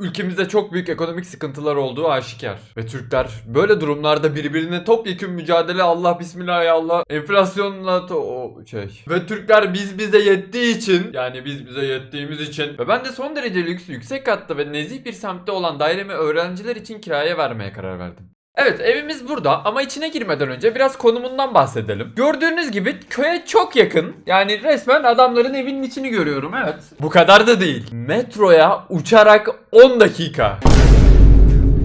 Ülkemizde çok büyük ekonomik sıkıntılar olduğu aşikar. Ve Türkler böyle durumlarda birbirine topyekun mücadele Allah bismillah ya Allah enflasyonla to- o şey. Ve Türkler biz bize yettiği için yani biz bize yettiğimiz için ve ben de son derece lüks yüksek katta ve nezih bir semtte olan dairemi öğrenciler için kiraya vermeye karar verdim. Evet evimiz burada ama içine girmeden önce biraz konumundan bahsedelim. Gördüğünüz gibi köye çok yakın. Yani resmen adamların evinin içini görüyorum evet. Bu kadar da değil. Metroya uçarak 10 dakika.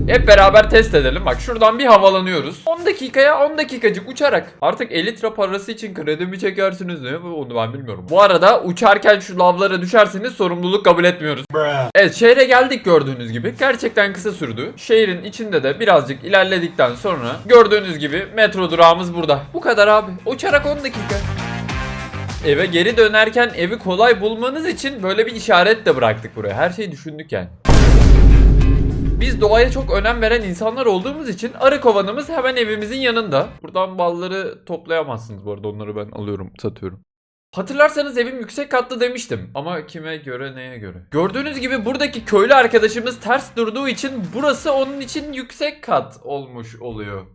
Hep beraber test edelim. Bak şuradan bir havalanıyoruz. 10 dakikaya 10 dakikacık uçarak. Artık 50 lira parası için kredi mi çekersiniz ne? Onu ben bilmiyorum. Bu arada uçarken şu lavlara düşerseniz sorumluluk kabul etmiyoruz. Evet şehre geldik gördüğünüz gibi. Gerçekten kısa sürdü. Şehrin içinde de birazcık ilerledikten sonra gördüğünüz gibi metro durağımız burada. Bu kadar abi. Uçarak 10 dakika. Eve geri dönerken evi kolay bulmanız için böyle bir işaret de bıraktık buraya. Her şeyi düşündük yani. Biz doğaya çok önem veren insanlar olduğumuz için arı kovanımız hemen evimizin yanında. Buradan balları toplayamazsınız bu arada onları ben alıyorum satıyorum. Hatırlarsanız evim yüksek katlı demiştim. Ama kime göre neye göre? Gördüğünüz gibi buradaki köylü arkadaşımız ters durduğu için burası onun için yüksek kat olmuş oluyor.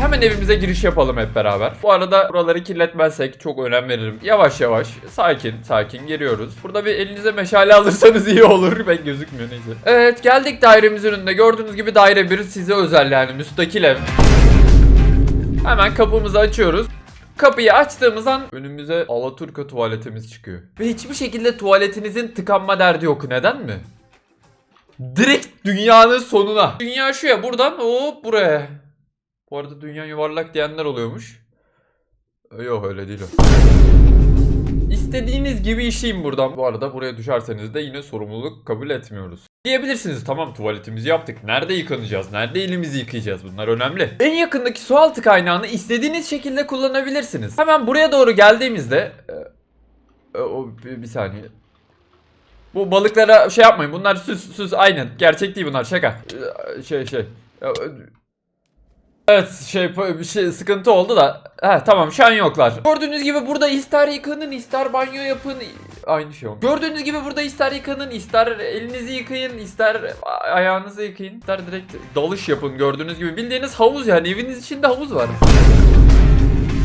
Hemen evimize giriş yapalım hep beraber. Bu arada buraları kirletmezsek çok önem veririm. Yavaş yavaş, sakin sakin giriyoruz. Burada bir elinize meşale alırsanız iyi olur. Ben gözükmüyor neyse. Evet geldik dairemizin önünde. Gördüğünüz gibi daire 1 size özel yani müstakil ev. Hemen kapımızı açıyoruz. Kapıyı açtığımız an önümüze Alaturka tuvaletimiz çıkıyor. Ve hiçbir şekilde tuvaletinizin tıkanma derdi yok. Neden mi? Direkt dünyanın sonuna. Dünya şu ya buradan hop buraya. Arada dünya yuvarlak diyenler oluyormuş. Ee, Yok öyle değil o. İstediğiniz gibi işeyim buradan. Bu arada buraya düşerseniz de yine sorumluluk kabul etmiyoruz. Diyebilirsiniz tamam tuvaletimizi yaptık. Nerede yıkanacağız? Nerede elimizi yıkayacağız? Bunlar önemli. En yakındaki su altı kaynağını istediğiniz şekilde kullanabilirsiniz. Hemen buraya doğru geldiğimizde... e, e, o, bir, bir saniye. Bu balıklara şey yapmayın. Bunlar süs süs aynen. Gerçek değil bunlar şaka. E, Şey şey. E, Evet şey bir şey sıkıntı oldu da. He tamam şu an yoklar. Gördüğünüz gibi burada ister yıkanın ister banyo yapın. Aynı şey oldu. Gördüğünüz gibi burada ister yıkanın ister elinizi yıkayın ister ayağınızı yıkayın ister direkt dalış yapın gördüğünüz gibi bildiğiniz havuz yani eviniz içinde havuz var.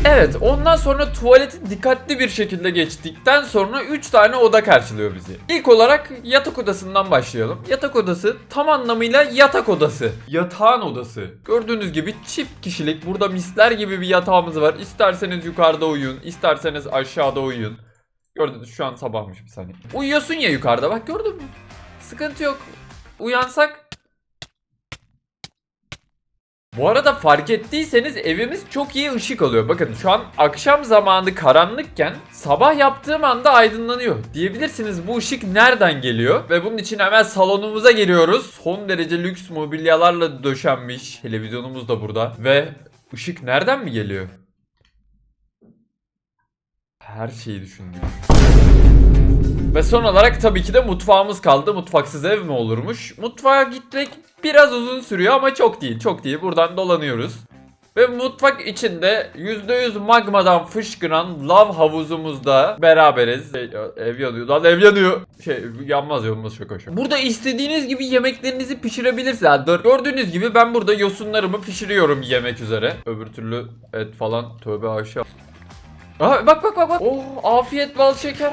Evet ondan sonra tuvaleti dikkatli bir şekilde geçtikten sonra 3 tane oda karşılıyor bizi. İlk olarak yatak odasından başlayalım. Yatak odası tam anlamıyla yatak odası. Yatağın odası. Gördüğünüz gibi çift kişilik burada misler gibi bir yatağımız var. İsterseniz yukarıda uyuyun, isterseniz aşağıda uyuyun. Gördünüz şu an sabahmış bir saniye. Uyuyorsun ya yukarıda bak gördün mü? Sıkıntı yok. Uyansak bu arada fark ettiyseniz evimiz çok iyi ışık alıyor. Bakın şu an akşam zamanı karanlıkken sabah yaptığım anda aydınlanıyor. Diyebilirsiniz bu ışık nereden geliyor? Ve bunun için hemen salonumuza geliyoruz. Son derece lüks mobilyalarla döşenmiş. Televizyonumuz da burada. Ve ışık nereden mi geliyor? Her şeyi düşündük. Ve son olarak tabii ki de mutfağımız kaldı. Mutfaksız ev mi olurmuş? Mutfağa gitmek biraz uzun sürüyor ama çok değil. Çok değil. Buradan dolanıyoruz. Ve mutfak içinde %100 magmadan fışkıran lav havuzumuzda beraberiz. Şey, ev yanıyor. Lan ev yanıyor. Şey yanmaz yanmaz şaka şaka. Burada istediğiniz gibi yemeklerinizi pişirebilirsiniz. Yani gördüğünüz gibi ben burada yosunlarımı pişiriyorum yemek üzere. Öbür türlü et falan tövbe aşağı. Aa, bak bak bak bak. Oh afiyet bal şeker.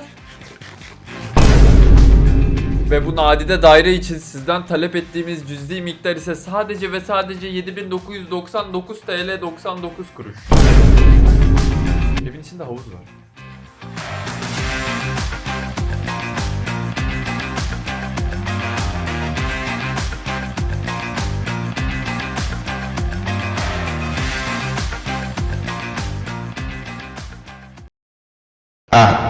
Ve bu nadide daire için sizden talep ettiğimiz cüzdi miktar ise sadece ve sadece 7999 TL 99 kuruş. Evin içinde havuz var. Ah,